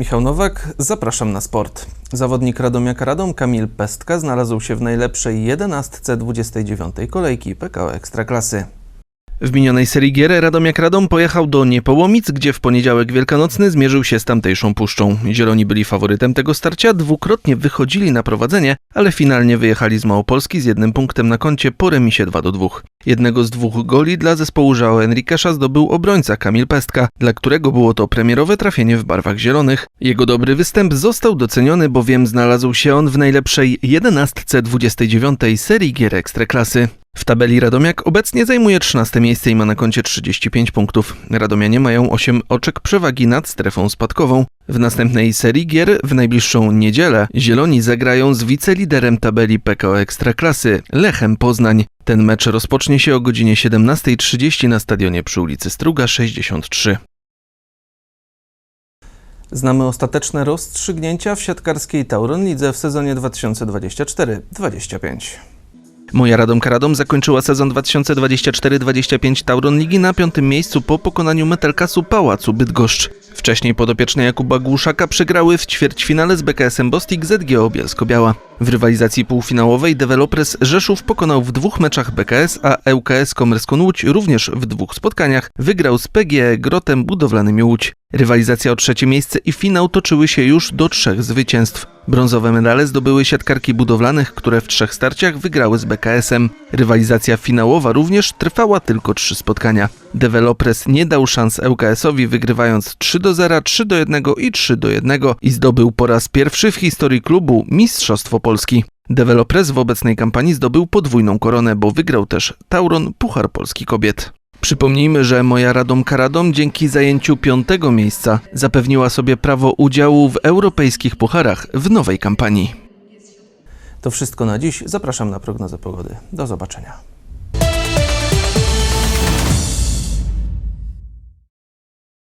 Michał Nowak, zapraszam na sport. Zawodnik Radomiaka Radom Kamil Pestka znalazł się w najlepszej 11 29 kolejki PKO Ekstraklasy. W minionej serii gier Radomiak Radom pojechał do Niepołomic, gdzie w poniedziałek wielkanocny zmierzył się z tamtejszą puszczą. Zieloni byli faworytem tego starcia, dwukrotnie wychodzili na prowadzenie, ale finalnie wyjechali z Małopolski z jednym punktem na koncie po remisie 2 do 2. Jednego z dwóch goli dla zespołu João Enriquesza zdobył obrońca Kamil Pestka, dla którego było to premierowe trafienie w barwach zielonych. Jego dobry występ został doceniony, bowiem znalazł się on w najlepszej 11 29 serii gier Ekstraklasy. W tabeli Radomiak obecnie zajmuje 13 miejsce i ma na koncie 35 punktów. Radomianie mają 8 oczek przewagi nad strefą spadkową. W następnej serii gier w najbliższą niedzielę Zieloni zagrają z wiceliderem tabeli PKO Ekstraklasy Lechem Poznań. Ten mecz rozpocznie się o godzinie 17.30 na stadionie przy ulicy Struga 63. Znamy ostateczne rozstrzygnięcia w siatkarskiej Tauron Lidze w sezonie 2024-25. Moja Radomka Radom zakończyła sezon 2024-25 Tauron Ligi na piątym miejscu po pokonaniu Metalkasu Pałacu Bydgoszcz. Wcześniej podopieczne Jakuba Głuszaka przegrały w ćwierćfinale z BKS-em Bostik ZGO Bielsko-Biała. W rywalizacji półfinałowej Developers Rzeszów pokonał w dwóch meczach BKS, a ŁKS Komerskon Łódź również w dwóch spotkaniach wygrał z PGE Grotem Budowlanym Łódź. Rywalizacja o trzecie miejsce i finał toczyły się już do trzech zwycięstw. Brązowe medale zdobyły siatkarki budowlanych, które w trzech starciach wygrały z BKS-em. Rywalizacja finałowa również trwała tylko trzy spotkania. Developers nie dał szans ŁKS-owi wygrywając 3 do 0, 3 do 1 i 3 do 1 i zdobył po raz pierwszy w historii klubu Mistrzostwo Polski. Developers w obecnej kampanii zdobył podwójną koronę, bo wygrał też Tauron Puchar Polski Kobiet. Przypomnijmy, że moja Radomka Radom dzięki zajęciu piątego miejsca zapewniła sobie prawo udziału w europejskich pucharach w nowej kampanii. To wszystko na dziś. Zapraszam na prognozę pogody. Do zobaczenia.